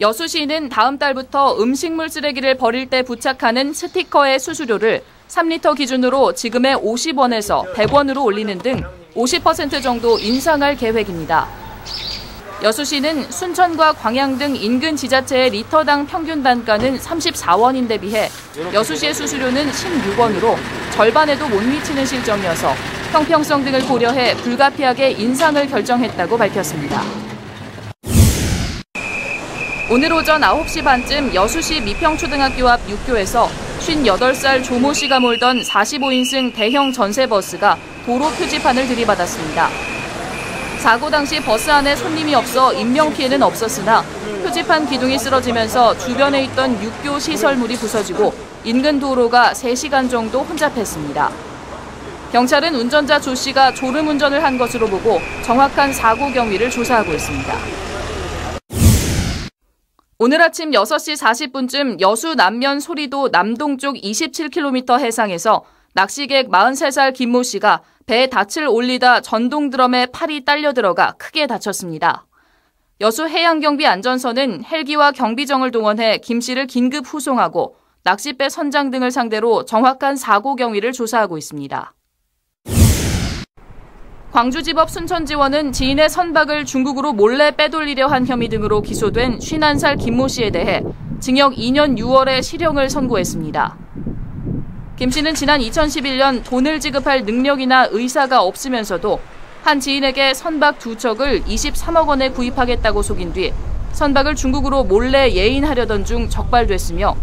여수시는 다음 달부터 음식물 쓰레기를 버릴 때 부착하는 스티커의 수수료를 3리터 기준으로 지금의 50원에서 100원으로 올리는 등 50% 정도 인상할 계획입니다. 여수시는 순천과 광양 등 인근 지자체의 리터당 평균 단가는 34원인데 비해 여수시의 수수료는 16원으로 절반에도 못 미치는 실정이어서 형평성 등을 고려해 불가피하게 인상을 결정했다고 밝혔습니다. 오늘 오전 9시 반쯤 여수시 미평초등학교 앞 육교에서 58살 조모 씨가 몰던 45인승 대형 전세버스가 도로 표지판을 들이받았습니다. 사고 당시 버스 안에 손님이 없어 인명피해는 없었으나 표지판 기둥이 쓰러지면서 주변에 있던 육교 시설물이 부서지고 인근 도로가 3시간 정도 혼잡했습니다. 경찰은 운전자 조 씨가 졸음 운전을 한 것으로 보고 정확한 사고 경위를 조사하고 있습니다. 오늘 아침 6시 40분쯤 여수 남면 소리도 남동쪽 27km 해상에서 낚시객 43살 김모 씨가 배에 닻을 올리다 전동 드럼에 팔이 딸려 들어가 크게 다쳤습니다. 여수 해양경비 안전선은 헬기와 경비정을 동원해 김 씨를 긴급 후송하고 낚싯배 선장 등을 상대로 정확한 사고 경위를 조사하고 있습니다. 광주지법 순천지원은 지인의 선박을 중국으로 몰래 빼돌리려 한 혐의 등으로 기소된 51살 김모 씨에 대해 징역 2년 6월에 실형을 선고했습니다. 김 씨는 지난 2011년 돈을 지급할 능력이나 의사가 없으면서도 한 지인에게 선박 두 척을 23억 원에 구입하겠다고 속인 뒤 선박을 중국으로 몰래 예인하려던 중 적발됐으며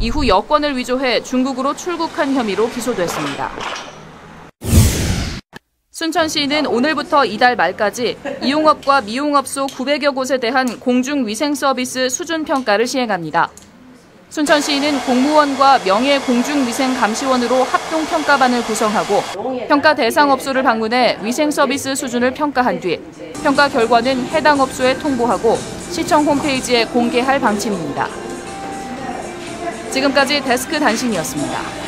이후 여권을 위조해 중국으로 출국한 혐의로 기소됐습니다. 순천시는 오늘부터 이달 말까지 이용업과 미용업소 900여 곳에 대한 공중위생 서비스 수준 평가를 시행합니다. 순천시는 공무원과 명예 공중위생감시원으로 합동평가반을 구성하고 평가 대상 업소를 방문해 위생 서비스 수준을 평가한 뒤 평가 결과는 해당 업소에 통보하고 시청 홈페이지에 공개할 방침입니다. 지금까지 데스크 단신이었습니다.